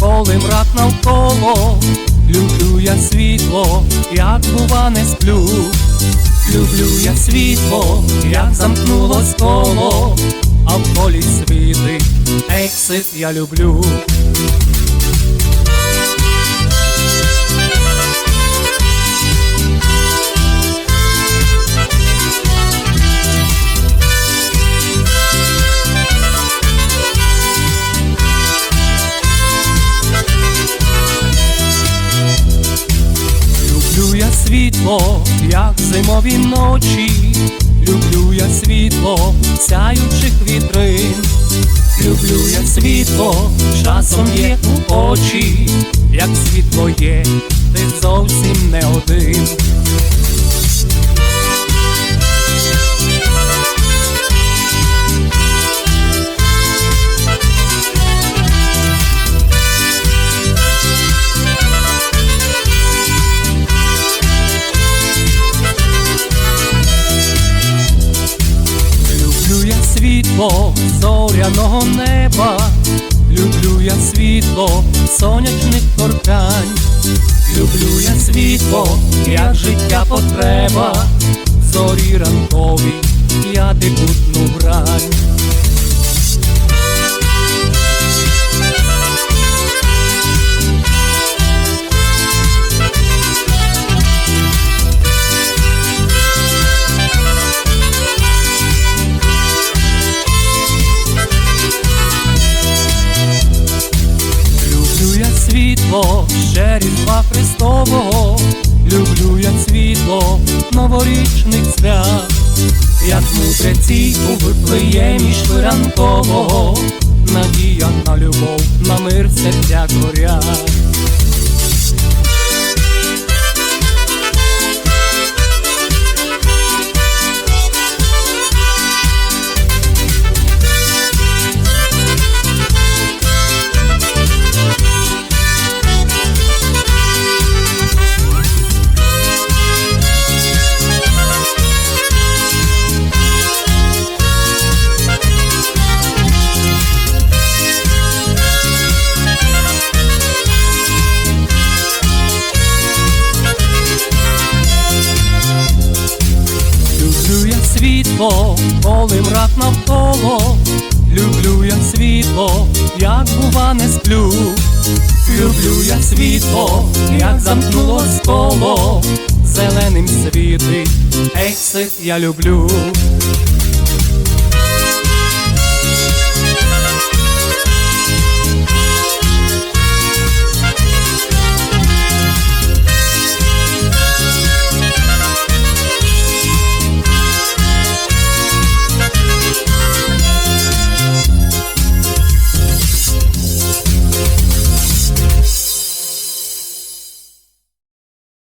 коли мрак навколо, люблю я світло, як бува не сплю, люблю я світло, як замкнулось коло, а в полі світить, ексит я. Люблю світло, як зимові ночі, люблю я світло, сяючих вітрин, люблю я світло, часом є у очі, як світло є, ти зовсім не один. Світло зоряного неба, люблю я світло сонячних торкань, люблю я світло, як життя потреба, зорі ранкові, я дебутну брань. Світло ще різдва Христового, люблю я світло новорічних свят, як мудреці у виплеємі швиранкового, надія на любов, на мир серця горять. Світло, коли мрак навколо, люблю я світло, як бува не сплю, люблю я світло, як замкнулось коло, зеленим світить, ексит я люблю.